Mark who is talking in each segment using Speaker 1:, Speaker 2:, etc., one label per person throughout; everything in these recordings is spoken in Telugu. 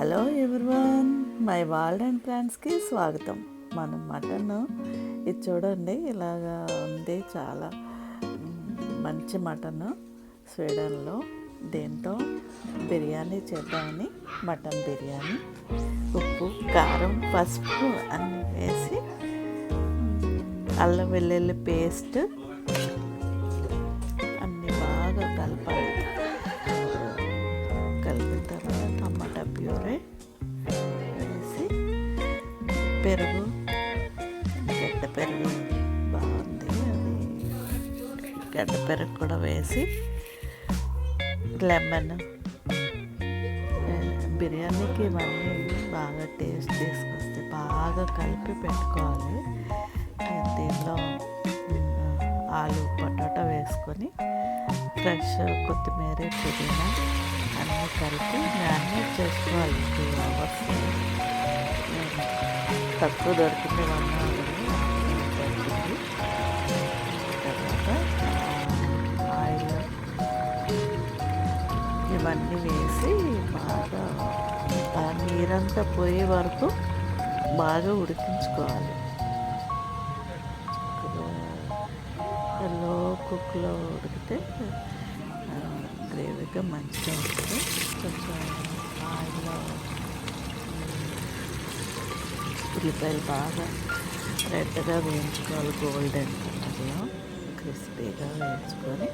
Speaker 1: Hello everyone my world and ప్లాంట్స్కి స్వాగతం. మనం మటన్ ఇది చూడండి ఇలాగా ఉంది చాలా. మంచి మటన్ స్వీడన్లో. దీంతో? బిర్యానీ చేద్దామని మటన్ బిర్యానీ. ఉప్పు కారం పసుపు అన్నీ వేసి అల్లం వెల్లుల్లి పేస్ట్ టమాటా వేసి పెరుగు గడ్డ పెరుగు బాగుంది అది. గడ్డ పెరుగు కూడా వేసి లెమన్ బిర్యానీకి ఇవన్నీ బాగా టేస్ట్ తీసుకొస్తే బాగా కలిపి పెట్టుకోవాలి. దీనిలో ఆలు పొటాటో వేసుకొని ఫ్రెష్ కొత్తిమీర పుదీనా అన్నీ కలిపి మ్యారినేట్ చేసుకోవాలి టూ అవర్స్ తక్కువ దొరికింది వన్ అవర్ తర్వాత ఆయిల్ ఇవన్నీ వేసి బాగా ఆ నీరంతా పోయే వరకు బాగా ఉడికించుకోవాలి. లో కుక్లో ఉడికితే గ్రేవీగా మంచిగా ఉంటుంది. కొంచెం ఆయిల్లో ఉల్లిపాయలు బాగా రెడ్గా వేయించుకోవాలి గోల్డెన్ కలర్లో. క్రిస్పీగా వేయించుకొని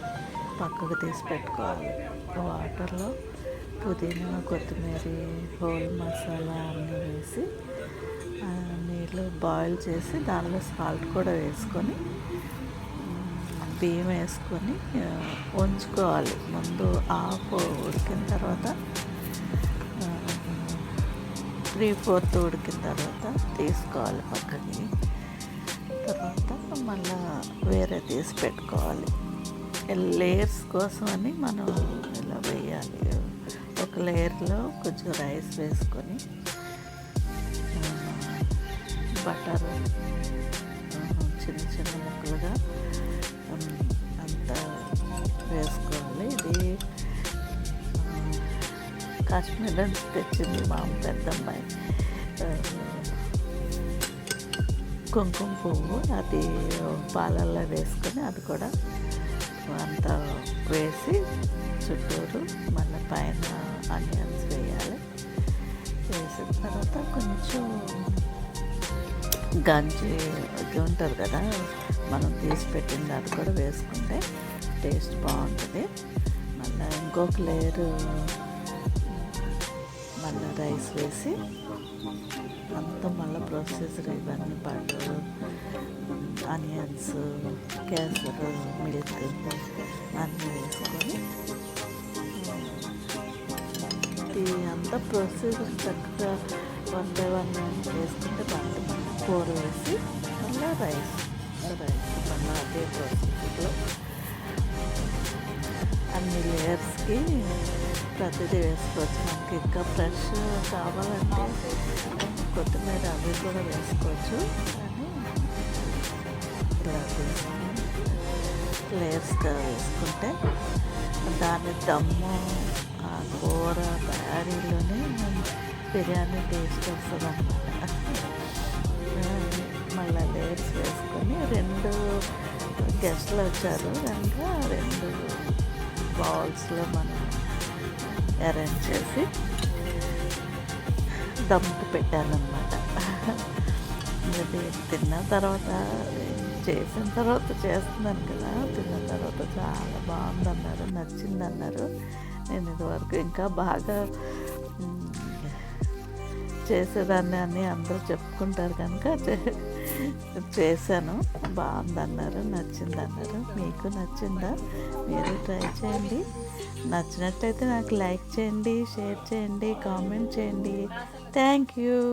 Speaker 1: పక్కకు తీసి పెట్టుకోవాలి. వాటర్లో పుదీనా కొత్తిమీర హోల్ మసాలా అన్నీ వేసి నీళ్ళు బాయిల్ చేసి దానిలో సాల్ట్ కూడా వేసుకొని బియ్యం వేసుకొని వంచుకోవాలి ఉంచుకోవాలి. ముందు ఆఫ్ ఉడికిన తర్వాత త్రీ ఫోర్త్ ఉడికిన తర్వాత తీసుకోవాలి పక్కకి. తర్వాత మళ్ళా వేరే తీసి పెట్టుకోవాలి. లేయర్స్ కోసం అని మనం ఇలా వేయాలి. ఒక లేయర్లో కొంచెం రైస్ వేసుకొని బటర్ చిన్న చిన్న ముక్కలుగా కాశ్మీర్ నుంచి తెచ్చింది మా పెద్దమ్మాయి. కుంకుమ పువ్వు అది పాలల్లో వేసుకొని అది కూడా అంతా వేసి చుట్టూరు మళ్ళీ పైన ఆనియన్స్ వేయాలి. వేసిన తర్వాత కొంచెం గంజి ఇది ఉంటుంది కదా మనం తీసి పెట్టింది అది కూడా వేసుకుంటే టేస్ట్ బాగుంటుంది. మళ్ళీ ఇంకొక లేయరు రైస్ వేసి అంతా మళ్ళీ ప్రొసెసర్ ఇవన్నీ బటర్ ఆనియన్స్ కేసర్ మిల్క్ అన్నీ వేసుకొని ఇది అంతా ప్రొసీజర్ చక్కగా వన్ బై వన్ వేసుకుంటే బాగుంటుంది. కూర వేసి మళ్ళీ రైస్ రైస్ మళ్ళీ అదే ప్రొసీజర్లో అన్ని లేయర్స్కి ప్రతిదీ వేసుకోవచ్చు మనకి ఇంకా ఫ్రెష్ కావాలంటే కొత్తిమీర అవి కూడా వేసుకోవచ్చు కానీ ఇలా లేయర్స్గా వేసుకుంటే దాని దమ్ము ఆ కూర తయారీలోనే బిర్యానీ టేస్ట్ వస్తుంది అనమాట మళ్ళీ లేయర్స్ వేసుకొని రెండు గెస్ట్లు వచ్చారు. కనుక రెండు బౌల్స్లో మనం అరేంజ్ చేసి దమ్కి పెట్టానమాట ఇది తిన్న తర్వాత చేసిన తర్వాత చేస్తున్నాను కదా తిన్న తర్వాత చాలా బాగుందన్నారు నచ్చిందన్నారు. నేను ఇదివరకు ఇంకా బాగా చేసేదాన్ని అని అందరూ చెప్పుకుంటారు కనుక చే- చేశాను. బాగుందన్నారు నచ్చిందన్నారు. మీకు నచ్చిందా? మీరు ట్రై చేయండి. నచ్చినట్లయితే నాకు లైక్ చేయండి షేర్ చేయండి కామెంట్ చేయండి. Thank you.